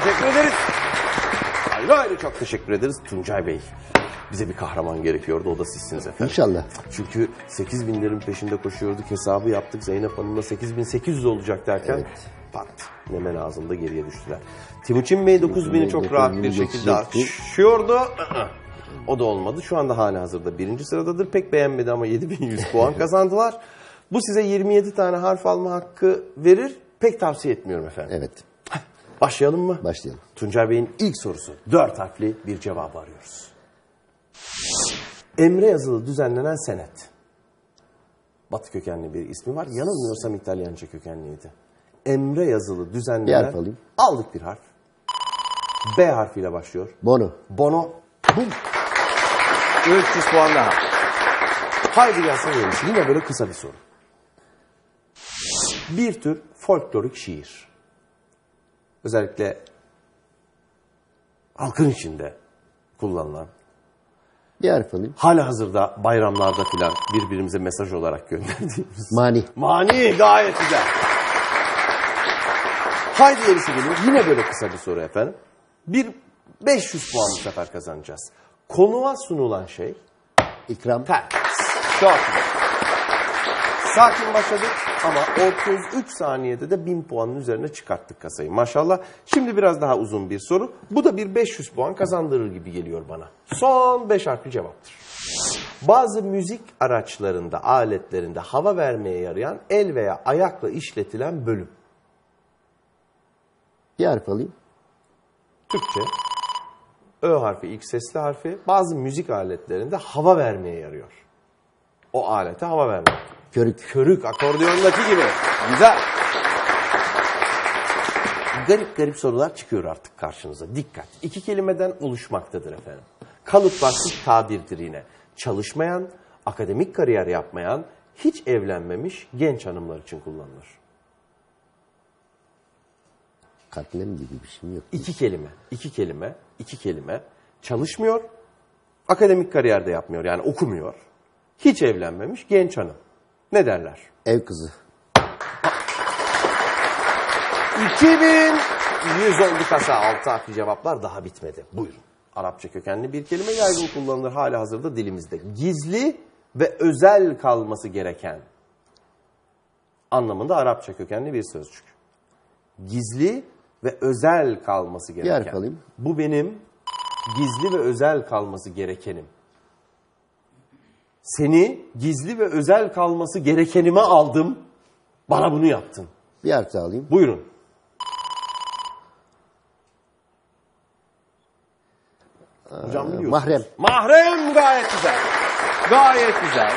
teşekkür ederiz. Ayrı ayrı çok teşekkür ederiz Tuncay Bey. Bize bir kahraman gerekiyordu o da sizsiniz efendim. İnşallah. Çünkü 8 binlerin peşinde koşuyorduk hesabı yaptık. Zeynep Hanım'la 8800 olacak derken pat hemen ağzında geriye düştüler. Timuçin Bey 9000'i çok rahat bir 9000'i şekilde aşıyordu. O da olmadı. Şu anda hala hazırda birinci sıradadır. Pek beğenmedi ama 7100 puan kazandılar. Bu size 27 tane harf alma hakkı verir. Pek tavsiye etmiyorum efendim. Evet. Başlayalım mı? Başlayalım. Tuncay Bey'in ilk sorusu. Dört harfli bir cevabı arıyoruz. Emre yazılı düzenlenen senet. Batı kökenli bir ismi var. Yanılmıyorsam İtalyanca kökenliydi. Emre yazılı düzenlenen... Bir harf alayım. Aldık bir harf. B harfiyle başlıyor. Bono. Bono. Bum. 300 puan daha. Haydi gelsin yenisi. Yine böyle kısa bir soru. Bir tür folklorik şiir. Özellikle halkın içinde kullanılan, Bir harf alayım. hala hazırda bayramlarda filan birbirimize mesaj olarak gönderdiğimiz. Mani. Mani gayet güzel. Haydi yenisi geliyor. Yine böyle kısa bir soru efendim. Bir 500 puan bu sefer kazanacağız. Konuğa sunulan şey İkram. ters. Çok güzel. Sakin başladık ama 33 saniyede de 1000 puanın üzerine çıkarttık kasayı. Maşallah. Şimdi biraz daha uzun bir soru. Bu da bir 500 puan kazandırır gibi geliyor bana. Son 5 harfli cevaptır. Bazı müzik araçlarında, aletlerinde hava vermeye yarayan el veya ayakla işletilen bölüm. Bir harf alayım. Türkçe. Ö harfi ilk sesli harfi bazı müzik aletlerinde hava vermeye yarıyor. O alete hava vermek. Körük. Körük akordiyondaki gibi. Güzel. Garip garip sorular çıkıyor artık karşınıza. Dikkat. İki kelimeden oluşmaktadır efendim. Kalıplaşmış tabirdir yine. Çalışmayan, akademik kariyer yapmayan, hiç evlenmemiş genç hanımlar için kullanılır. Katnem gibi bir şey yok. İki kelime, iki kelime, iki kelime. Çalışmıyor, akademik kariyerde yapmıyor yani okumuyor. Hiç evlenmemiş genç hanım. Ne derler? Ev kızı. 2100 oldu kasa. Altı harfli cevaplar daha bitmedi. Buyurun. Arapça kökenli bir kelime yaygın kullanılır hali hazırda dilimizde. Gizli ve özel kalması gereken anlamında Arapça kökenli bir sözcük. Gizli ve özel kalması gereken. harf alayım. Bu benim gizli ve özel kalması gerekenim. Seni gizli ve özel kalması gerekenime aldım. Bana bunu yaptın. Bir harf daha alayım. Buyurun. Hocam biliyorsunuz. Mahrem. Mahrem gayet güzel. Gayet güzel.